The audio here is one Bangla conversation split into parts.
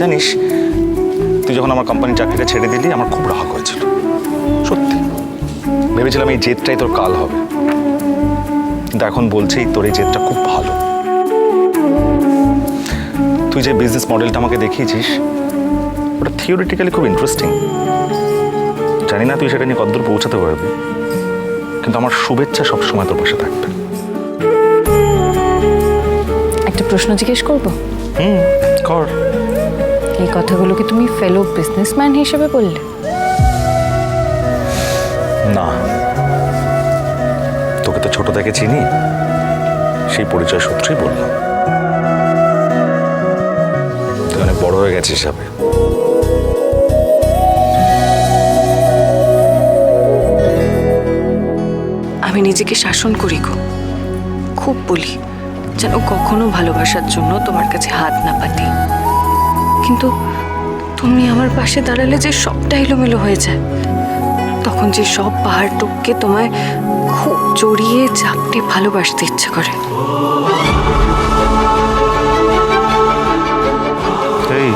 জানিস তুই যখন আমার কোম্পানির চাকরিটা ছেড়ে দিলি আমার খুব রাগ হয়েছিল। সত্যি। ভেবেছিলাম এই জেদটাই তোর কাল হবে। কিন্তু এখন বলছি তোর এই জেদটা খুব ভালো। তুই যে বিজনেস মডেলটা আমাকে দেখিয়েছিস ওটা থিওরিটিক্যালি খুব ইন্টারেস্টিং জানি না তুই সেটা নিয়ে কতদূর পৌঁছাতে পারবি কিন্তু আমার শুভেচ্ছা সবসময় তোর পাশে থাকবে। একটা প্রশ্ন জিজ্ঞেস করব? হুম কর। এই কথাগুলো কি তুমি ফেলো বিজনেসম্যান হিসেবে বললে? না। তোকে তো ছোট থেকে চিনি। সেই পরিচয় সূত্রেই বললাম। তুই অনেক বড় হয়ে গেছিস হিসাবে। আমি নিজেকে শাসন করি গো। খুব বলি যেন কখনো ভালোবাসার জন্য তোমার কাছে হাত না পাতি। কিন্তু তুমি আমার পাশে দাঁড়ালে যে সবটা এলোমেলো হয়ে যায়। তখন যে সব পাহাড় টপকে তোমায় খুব জড়িয়ে চাপটে ভালোবাসতে ইচ্ছে করে। এই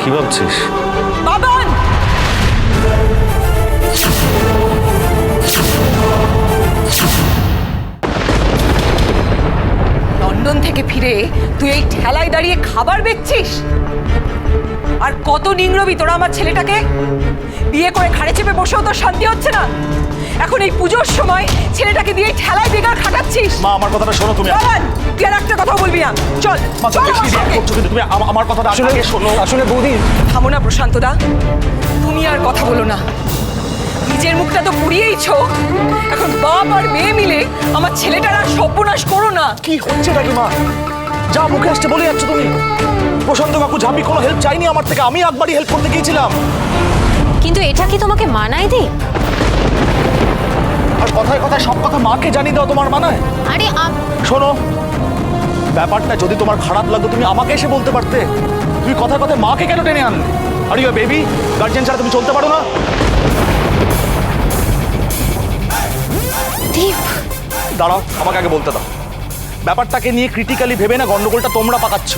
কি ভাবছিস? বাবান! লন্ডন থেকে ফিরে তুই এই ঠেলায় দাঁড়িয়ে খাবার বেচছিস? আর কত নিংড়বি তোরা আমার ছেলেটাকে? বিয়ে করে ঘাড়ে চেপে বসেও তোর শান্তি হচ্ছে না? এখন এই পুজোর সময় ছেলেটাকে দিয়ে ঠেলায় বেকার খাটাচ্ছিস? মা আমার কথাটা শোনো তুমি। বাবান তুই আর একটা কথা বলবি না। চল তুমি আমার বেশি সঙ্গে। react করছ কিন্তু তুমি? আমার কথাটা আগে শোনো। আসলে বৌদি থামো না প্রশান্ত দা তুমি আর কথা বলো না। নিজের মুখটা তো পুড়িয়েইছো এখন বাপ আর মেয়ে মিলে আমার ছেলেটার আর সর্বনাশ করো না। কি হচ্ছে নাকি মা? যা মুখে আসছে বলে যাচ্ছ তুমি? প্রশান্ত কাকু ঝাঁপি কোনো হেল্প চাইনি আমার থেকে আমি একবারই হেল্প করতে গিয়েছিলাম। কিন্তু এটা কি তোমাকে মানায় দি আর কথায় কথায় সব কথা মাকে জানিয়ে দাও তোমার মানায়। আরে শোনো ব্যাপারটা যদি তোমার খারাপ লাগতো তুমি আমাকে এসে বলতে পারতে। তুমি কথায় কথায় মাকে কেন টেনে আনলে? আর ইউ বেবি গার্জেন ছাড়া তুমি চলতে পারো না। দাঁড়াও আমাকে আগে বলতে দাও। ব্যাপারটাকে নিয়ে ক্রিটিক্যালি ভেবে না গন্ডগোলটা তোমরা পাকাচ্ছ।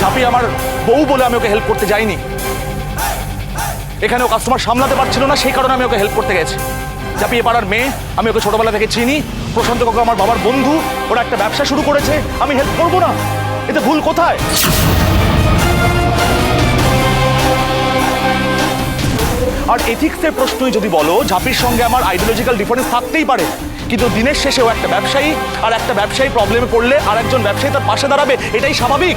ঝাঁপি আমার বউ বলে আমি ওকে হেল্প করতে যাইনি। এখানে ও কাস্টমার সামলাতে পারছিল না, সেই কারণে আমি ওকে হেল্প করতে গেছি। ঝাঁপি এ পাড়ার মেয়ে, আমি ওকে ছোটবেলা থেকে চিনি। প্রশান্ত কাকু আমার বাবার বন্ধু, ওরা একটা ব্যবসা শুরু করেছে, আমি হেল্প করব না? এতে ভুল কোথায়? আর এথিক্সের প্রশ্নই যদি বলো, ঝাঁপির সঙ্গে আমার আইডিওলজিক্যাল ডিফারেন্স থাকতেই পারে। কিন্তু দিনের শেষেও একটা ব্যবসায়ী আর একটা ব্যবসায়ী প্রবলেমে পড়লে আর একজন ব্যবসায়ী তার পাশে দাঁড়াবে, এটাই স্বাভাবিক।